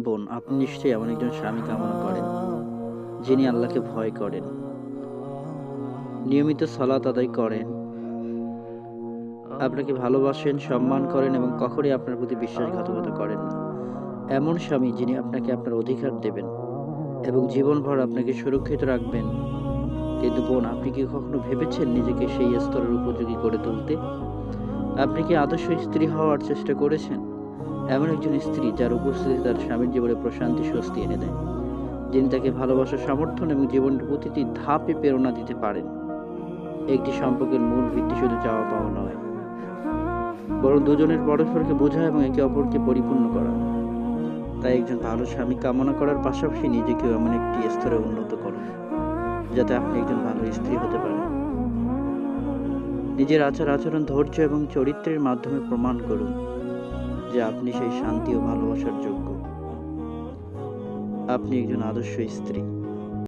বোন, আপনি নিশ্চয়ই এমন একজন স্বামী কামনা করেন, যিনি আল্লাহকে ভয় করেন। নিয়মিত সালাত আদায় করেন। আপনাকে ভালোবাসেন, সম্মান করেন এবং কখনই আপনার প্রতি বিশ্বাসঘাতকতা করেন না। এমন স্বামী যিনি আপনাকে আপনার অধিকার দেবেন এবং জীবনভর আপনাকে সুরক্ষিত রাখবেন। কিন্তু বোন, আপনি কি কখনো ভেবেছেন নিজেকে সেই স্তরের উপযোগী করে তুলতে? আপনি কি আদর্শ স্ত্রী হওয়ার চেষ্টা করেছেন? এমন একজন স্ত্রী যার উপস্থিতি তার স্বামীর জীবনে প্রশান্তি, স্বস্তি এনে দেয়। যিনি তাকে ভালোবাসার সমর্থন এবং জীবনের প্রতিটি ধাপে প্রেরণা দিতে পারেন। একটি সম্পর্কের মূল ভিত্তি শুধু চাওয়া পাওয়া নয়, বরং দুজনের পরস্পরকে বোঝা এবং একে অপরকে পরিপূর্ণ করা। তাই একজন ভালো স্বামী কামনা করার পাশাপাশি নিজেকেও এমন একটি স্তরে উন্নত করুন যাতে আপনি একজন ভালো স্ত্রী হতে পারেন। নিজের আচার আচরণ ধৈর্য এবং চরিত্রের মাধ্যমে প্রমাণ করুন। যে আপনি সেই শান্তি ও ভালোবাসার যোগ্য। আপনি একজন আদর্শ স্ত্রী।